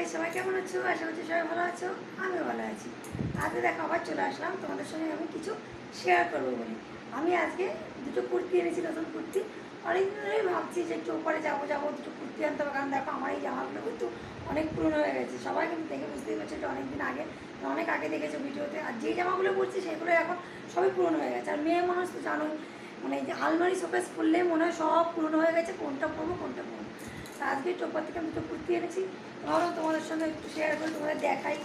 High সবাই কেমন আছো? আশা করছি সবাই ভালো আছো। আমিও ভালো আছি। আজকে দেখো, আবার চলে আসলাম। তোমাদের সঙ্গে আমি কিছু শেয়ার করব বলে। আমি আজকে দুটো কুর্তি এনেছি, নতুন কুর্তি। অনেকদিন ধরেই ভাবছি যে একটু ওপরে যাব যাব, দুটো কুর্তি আনতে হবে। কারণ দেখো, আমার এই জামাগুলো কিন্তু অনেক পুরনো হয়ে গেছে। সবাই কিন্তু দেখে বুঝতেই পারছে এটা অনেকদিন আগে অনেক আগে দেখেছ ভিডিওতে। আর যেই জামাগুলো পরছি, সেগুলো এখন সবই পুরনো হয়ে গেছে। আর মেয়ে মানুষ তো জানোই মানে যে আলমারি শোকেস খুললে মনে হয় সব পুরনো হয়ে গেছে। কোনটা পরবো কোনটা পরবো আজকে টোপার থেকে আমি দুটো কুর্তি এনেছি। ধরো তোমাদের সঙ্গে একটু শেয়ার করে তোমাদের দেখাই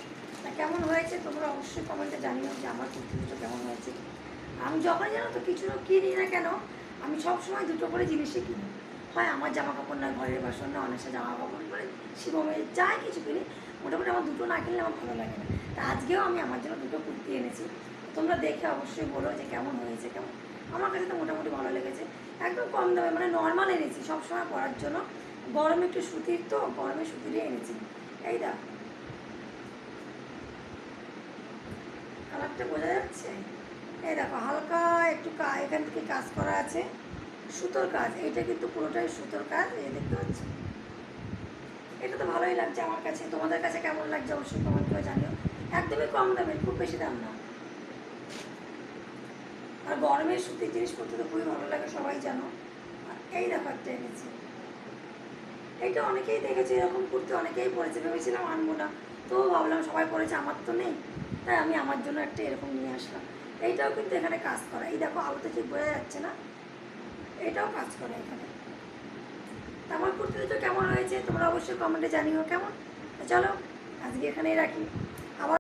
তা কেমন হয়েছে? তোমরা অবশ্যই কমেন্টে জানিও যে আমার কুর্তি দুটো কেমন হয়েছে। আমি যখন জানো তো কিছু না কিনি না কেন, আমি সব সময় দুটো করে জিনিসই কিনি। হয় আমার জামা কাপড় না ঘরের বাসন না অনেক জামা কাপড় মানে শিবমের যাই কিছু কিনি, মোটামুটি আমার দুটো না কিনলে আমার ভালো লাগে না। তা আজকেও আমি আমার জন্য দুটো কুর্তি এনেছি। তোমরা দেখে অবশ্যই বলো যে কেমন হয়েছে, কেমন? আমার কাছে তো মোটামুটি ভালো লেগেছে। একদম কম দামে মানে নর্মাল এনেছি, সবসময় পরার জন্য। গরমে একটু সুতির তো, গরমে সুতিরই এনেছি। এই দা কালারটা বোঝা যাচ্ছে? এই দেখো, হালকা একটু এখান থেকে কাজ করা আছে। সুতোর কাজ এটা কিন্তু পুরোটাই সুতোর কাজ, এই দেখতে পাচ্ছ? এটা তো ভালোই লাগছে আমার কাছে। তোমাদের কাছে কেমন লাগছে অবশ্যই কমেন্ট করে জানিও। একদমই কম দামে, খুব বেশি দাম না। আর গরমের সুতির জিনিস পরতে তো খুবই ভালো লাগে, সবাই জানো। এই দেখো একটা এনেছি। এইটা অনেকেই দেখেছে, এরকম কুর্তি অনেকেই পড়েছে। ভেবেছিলাম আনব না। তো ভাবলাম সবাই পড়েছে, আমার তো নেই। তাই আমি আমার জন্য একটা এরকম নিয়ে আসলাম। এইটাও কিন্তু এখানে কাজ করা। এই দেখো, আলোতে ঠিক বোঝা যাচ্ছে না? এটাও কাজ করে এখানে। আমার কুর্তি দুটো কেমন হয়েছে? তোমরা অবশ্যই কমেন্টে জানিও কেমন? চলো, আজকে এখানেই রাখি। আবার